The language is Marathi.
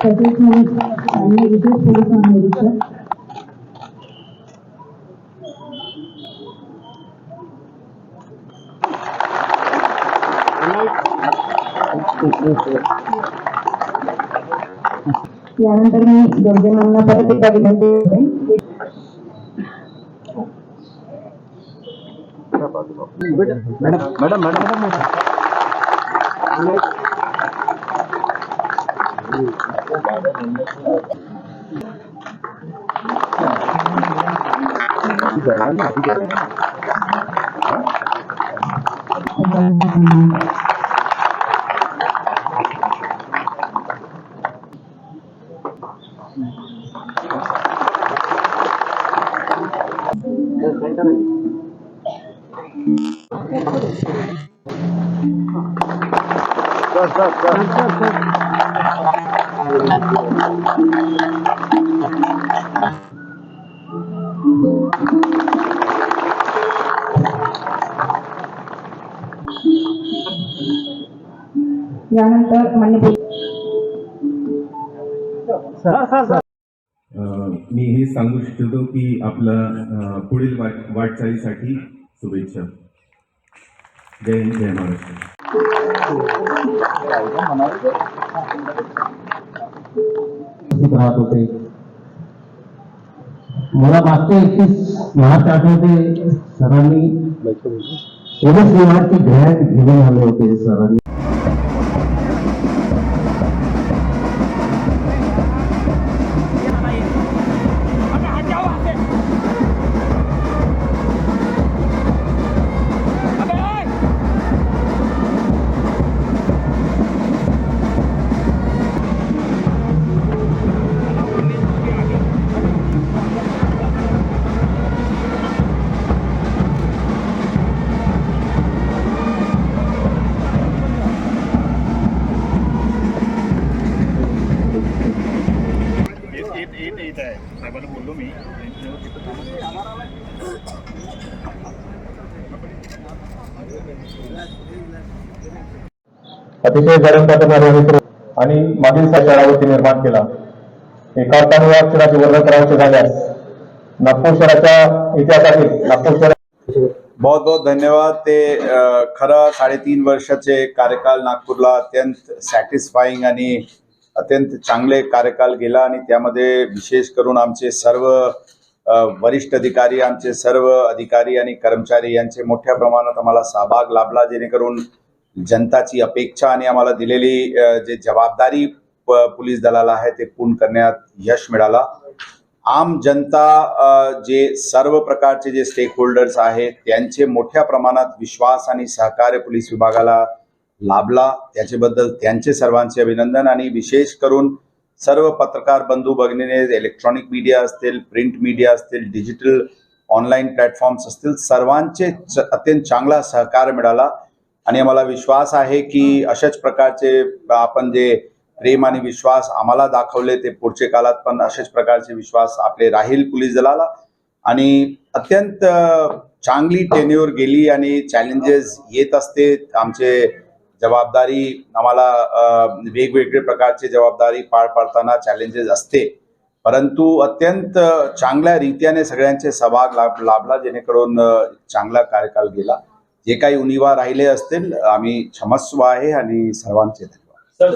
तसेच आणि विशेष पोलीस महानिरीक्षक यानंतर मी गर्जनांना परत एकदा विनंती madam madam madam Thank you. करते मॅडम मॅडम यानंतर मान्य पोलीस अ, मी हे सांगू इच्छितो की आपला पुढील वाट वाटचालीसाठी शुभेच्छा. जय हिंद जय महाराष्ट्र राहत होते. मला मागच्या एकतीस मार्च आठवते सरांनी एवढंच निवाडची ग्रँड घेऊन आले होते सरांनी. अतिशय गरम करणारे मित्र आणि मागील शाळावरती निर्माण केला. एका या अक्षराचे वर्णन करायचे झाल्यास नागपूर शहराच्या इतिहासातील नागपूर शहर बहुत बहुत धन्यवाद. ते खरं साडेतीन वर्षाचे कार्यकाल नागपूरला अत्यंत सॅटिस्फाईंग आणि अत्यंत चांगले कार्यकाल गेला आणि त्यामध्ये विशेष करून आमचे सर्व वरिष्ठ अधिकारी आमचे सर्व अधिकारी आणि कर्मचारी यांचे मोठ्या प्रमाणात आम्हाला सहभाग लाभला जेणेकरून जनताची अपेक्षा आणि आम्हाला दिलेली जे जबाबदारी पोलीस दलाला आहे ते पूर्ण करण्यात यश मिळाला. आम जनता जे सर्व प्रकारचे जे स्टेक होल्डर्स आहेत त्यांचे मोठ्या प्रमाणात विश्वास आणि सहकार्य पोलीस विभागाला लाभला. त्याच्याबद्दल त्यांचे सर्वांचे अभिनंदन आणि विशेष करून सर्व पत्रकार बंधू भगिनीने इलेक्ट्रॉनिक मीडिया असतील प्रिंट मीडिया असतील डिजिटल ऑनलाईन प्लॅटफॉर्म्स असतील सर्वांचे अत्यंत चांगला सहकार मिळाला. आणि आम्हाला विश्वास आहे की अशाच प्रकारचे आपण जे प्रेम आणि विश्वास आम्हाला दाखवले ते पुढचे काळात पण अशाच प्रकारचे विश्वास आपले राहील पोलीस दलाला. आणि अत्यंत चांगली टेन्युअर गेली आणि चॅलेंजेस येत असते. आमचे जबाबदारी आम्हाला वेगवेगळे प्रकारचे जबाबदारी पार पाडताना चॅलेंजेस असते. परंतु अत्यंत चांगल्या रीत्याने सगळ्यांचे सहभाग लाभ लाभला जेणेकरून चांगला कार्यकाल गेला. जे काही उनिवा राहिले असतील आम्ही क्षमस्व आहे आणि सर्वांचे धन्यवाद.